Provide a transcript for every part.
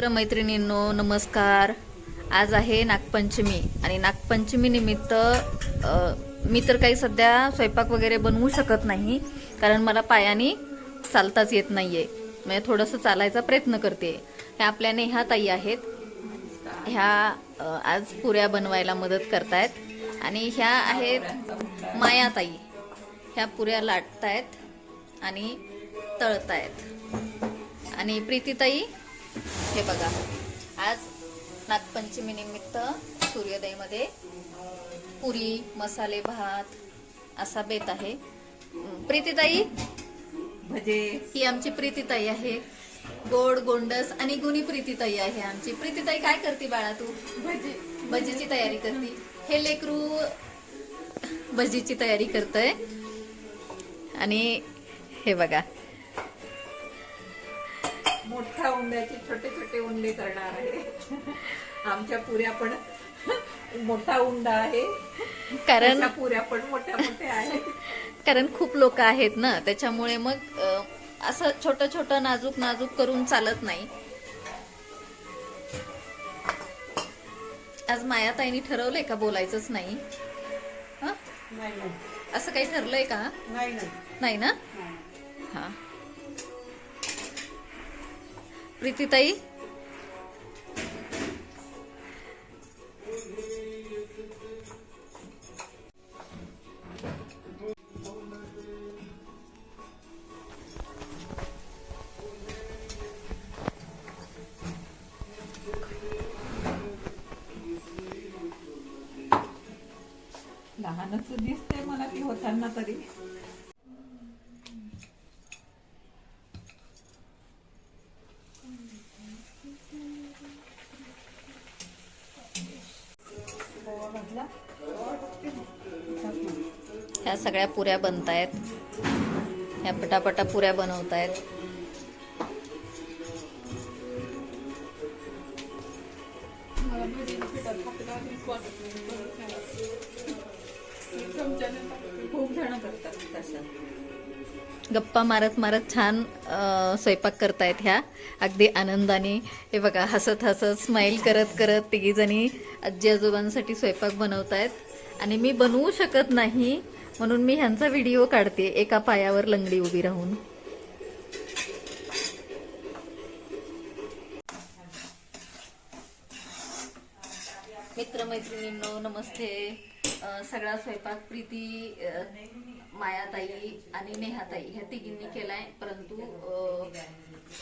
मित्रमैत्रिणींनो नमस्कार. आज आहे नागपंचमी आणि नागपंचमी निमित्त मी तर काही सध्या स्वयंपाक वगैरे बनवू शकत नाही कारण मला पायाने चालताच येत नाही आहे म्हणजे थोडंसं चालायचा प्रयत्न करते. ह्या आपल्या नेहा ताई आहेत. ह्या आज पुऱ्या बनवायला मदत करतायत. आणि ह्या आहेत मायाताई ह्या पुऱ्या लाटतायत आणि तळतायत. आणि प्रीतीताई हे बघा. आज नागपंचमी निमित्त सूर्योदयमध्ये पुरी मसाले भात असा बेत आहे. प्रीतीताई? भजे ही आमची प्रीतीताई आहे. गोड गोंडस आणि गुणी प्रीतीताई आहे आमची. प्रीतीताई काय करते बाळा तू? भजी. भजीची तयारी करते. हे लेकरू भजीची तयारी करतय. आणि हे बघा. मोठ्या उंड्याचे छोटे छोटे उंडे करणार आहे. आमच्या पुऱ्या पण मोठा उंडा आहे. कारण पुऱ्या पण मोठ्या मोठ्या आहेत. कारण खूप लोक आहेत ना त्याच्यामुळे मग असं छोटं छोटं नाजूक नाजूक करून चालत नाही. आज मायाताईनी ठरवलंय का बोलायचंच नाही? हं? नाही नाही. असं काही ठरलंय का? नाही नाही. नाही ना? हा. प्रीतीताई? लहानच दिसते मला ती होताना तरी. सगळ्या पुऱ्या बनतायत. ह्या पटापटा पुऱ्या बनवतायत. आहेत गप्पा मारत मारत छान स्वयंपाक करतायत ह्या. अगदी आनंदाने. हे बघा हसत हसत स्माईल करत करत तिघी जणी आजी आजोबांसाठी स्वयंपाक बनवतायत. आणि मी बनवू शकत नाही म्हणून मी ह्यांचा व्हिडिओ काढते एका पायावर लंगडी उभी राहून. मित्रमैत्रिणींनो नमस्ते. सगळा स्वयंपाक प्रीती मायाताई आणि नेहाताई ह्या तिघींनी केलाय परंतु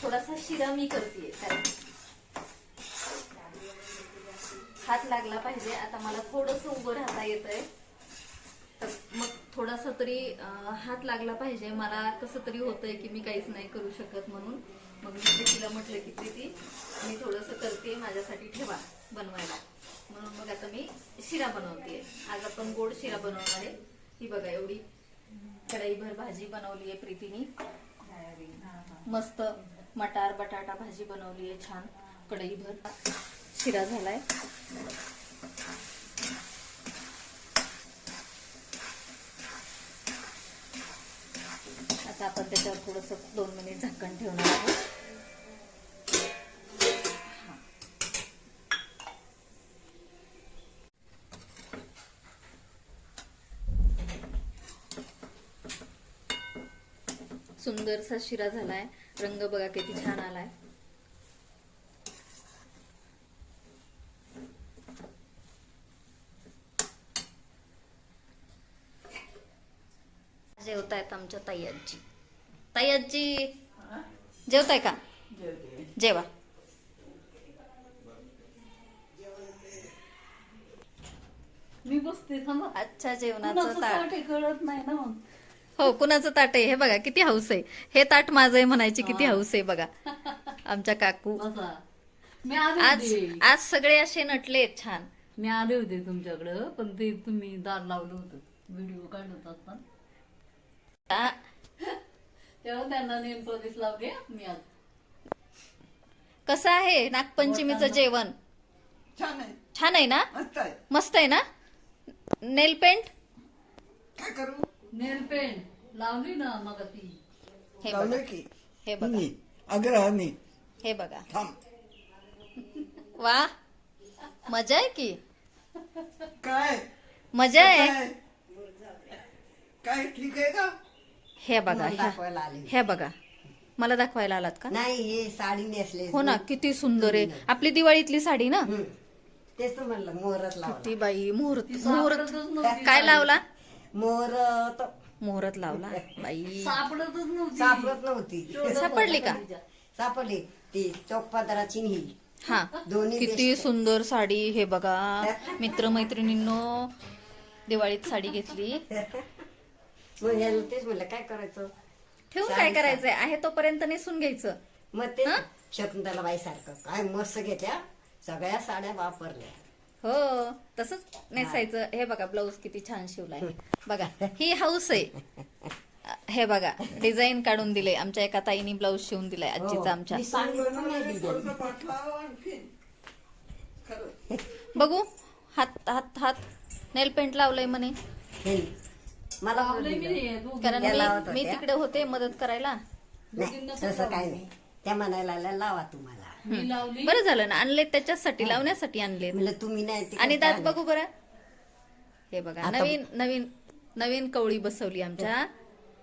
थोडासा शिरा मी करते हात लागला पाहिजे. आता मला थोडस उभं राहता येतंय. आहे थोडासा तरी हात लागला पाहिजे. मला कसं तरी होतंय की मी काहीच नाही करू शकत म्हणून. मग मी तिला म्हटलं की प्रीती मी थोडंसं करते माझ्यासाठी ठेवा बनवायला. म्हणून मग आता मी शिरा बनवते. आज आपण गोड शिरा बनवणार आहे. ही बघा एवढी कढईभर भाजी बनवली आहे प्रीतीनी. मस्त मटार बटाटा भाजी बनवली आहे छान. कढईभर शिरा झालाय. आता आपण त्याच्यावर थोडस दोन मिनिट झाकण ठेवणार आहोत. सुंदरसा शिरा झालाय. रंग बघा किती छान आलाय. आमच्या ताई आजी ताई आजी जेवताय का? जेवा. मी बसते अच्छा जेवणाचं ताट. कळत नाही ना. हो कुणाचं ताट आहे? हे बघा किती हाऊस आहे. हे ताट माझं आहे म्हणायची किती हाऊस आहे बघा. आमच्या काकू. आज आज सगळे असे नटले छान. मी आले होते तुमच्याकडं पण ते तुम्ही दार लावलं होतं. व्हिडिओ काढत असताना. तेव्हा त्यांना नेल पॉलिश लावले मी आज. कसं आहे नागपंचमीचं जेवण? छान आहे. छान आहे ना? मस्त आहे. मस्त आहे ना? Nail paint? काय करू? Nail paint. लावली ना मग ती. हे लावलं बघा. की? हे बघा. मी. आग्रहाने हे बघा. थांब. वा. मजा आहे की? काय? मजा आहे. काय? काय? ठीक आहे का? हे बघा मला ह्या दाखवायला आली. हे बघा. मला दाखवायला आलात का? नाही हे साडी नेसले हो ना किती सुंदर आहे. आपली दिवाळीतली साडी ना? हम्म. तेच तर म्हणलं मोहरत लावला. ती बाई मुहूर्त मुहूर्त काय लावला? मोहरत मुहूर्त लावला? बाई. सापडतच नव्हती. सापडत नव्हती. सापडली का? सापडली. ती चौक पदराची ही. हा दोन्ही किती सुंदर साडी हे बघा. मित्रमैत्रिणींनो दिवाळीत साडी घेतली. मग याला तेच म्हणलं काय करायचं? ठेवून काय करायचंय? आहे तोपर्यंत नेसून घ्यायचं. मग ते शकुंतला बाई सारखं काय मस्त घेत्या सगळ्या साड्या वापरल्या. हो तसंच नेसायचं. हे बघा ब्लाऊज किती छान शिवलाय. बघा ही हाऊस आहे. हे बघा डिझाईन काढून दिले. आमच्या एका ताईनी ब्लाऊज शिवून दिलाय आजीचा आमच्या. मी सांगितलं पण नाही दिलं. थोडंसं पाठवा आणखीन. खरं. बघू हात हात हात. नेल पेंट लावलंय म्हणे. हे. मला लावलंय मी दिलं. हे दोघी. कारण त्या लावत मी मी होत्या? तिकडे होते मदत करायला. नाही तसं काय नाही. त्या म्हणायला लागल्या, लावा तुम्हाला. मी लावली. बरं झालं ना आणले त्याच्यासाठी लावण्यासाठी आणले. म्हणलं तुम्ही नाही तिकडे आणि दात बघू बरं. हे बघा आता- नवीन नवीन नवीन कवळी बसवली आमच्या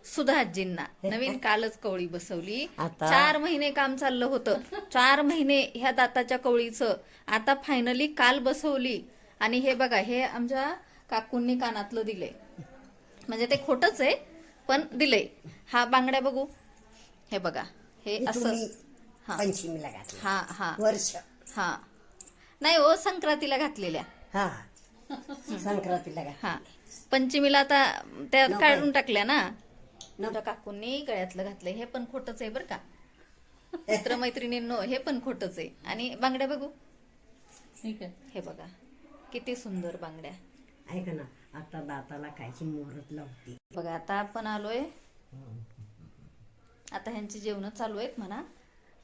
सुधा आजींना नवीन कालच कवळी बसवली. आता- चार महिने काम चाललं होतं. चार महिने ह्या दाताच्या कवळीचं. आता फायनली काल बसवली. आणि हे बघा हे आमच्या काकूंनी कानातलं दिलंय. म्हणजे ते खोटच आहे पण दिलंय. हा बांगड्या बघू. हे बघा हे असं हा. पंचमीला घातलं हा हा. वर्ष. हा. नाही हो संक्रांतीला घातलेल्या. हा. संक्रांतीला हा. पंचमीला आता त्या नको. काढून टाकल्या ना. काकूंनी गळ्यातलं घातलंय. हे पण खोटच आहे बरं का. मित्रमैत्रिणींनो हे पण खोटच आहे. आणि बांगड्या बघू. ठीक आहे. हे बघा किती सुंदर बांगड्या. ऐका ना. आता दाताला खायची मोहरत लावते. बघा आता आपण आलोय. आता ह्यांची जेवण चालू आहेत म्हणा.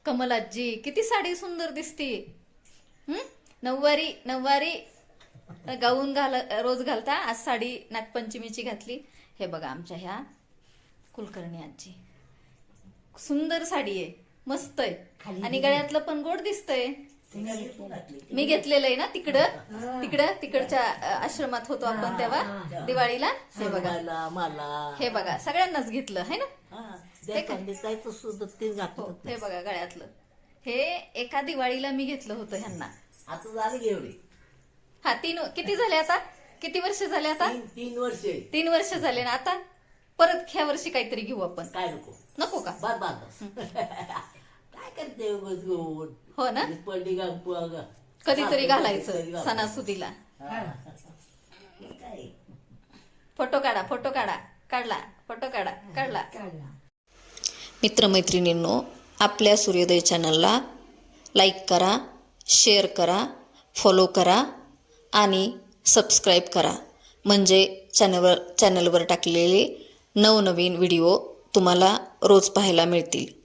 कमल आजी किती साडी सुंदर दिसती. हं? नऊवारी नऊवारी. गाऊन घाल रोज घालता. आज साडी नागपंचमीची घातली. हे बघा आमच्या ह्या कुलकर्णी आजी. सुंदर साडी आहे. मस्त आहे. आणि गळ्यातलं पण गोड दिसतंय. मी घेतलेलं आहे ना तिकडं तिकडं तिकडच्या आश्रमात होतो आपण तेव्हा दिवाळीला. हे बघा. मला. हे बघा सगळ्यांनाच घेतलं है ना? हा हो हे बघा गळ्यातलं. हे एका दिवाळीला मी घेतलं होतं ह्यांना. आता झाली घेवडी हा तीन किती झाले आता? किती वर्ष झाले आता? तीन तीन वर्ष. तीन वर्ष झाले ना आता? परत ह्या वर्षी काहीतरी घेऊ आपण. काय नको? नको का? काय करते उगाच घेऊन हो ना? पडली का प- कधीतरी कधी घालायचं. सणासुदीला. काय? फोटो काढा फोटो काढा. काढला फोटो काढा काढला. मित्रमैत्रिणींनो आपल्या सूर्योदय चॅनलला लाईक करा शेअर करा फॉलो करा आणि सबस्क्राईब करा. म्हणजे चॅनलवर चॅनलवर टाकलेले नवनवीन व्हिडिओ तुम्हाला रोज पाहायला मिळतील.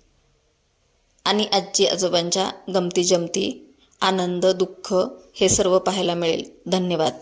आणि आजी आजोबांच्या गमती जमती आनंद दुःख हे सर्व पाहायला मिळेल. धन्यवाद.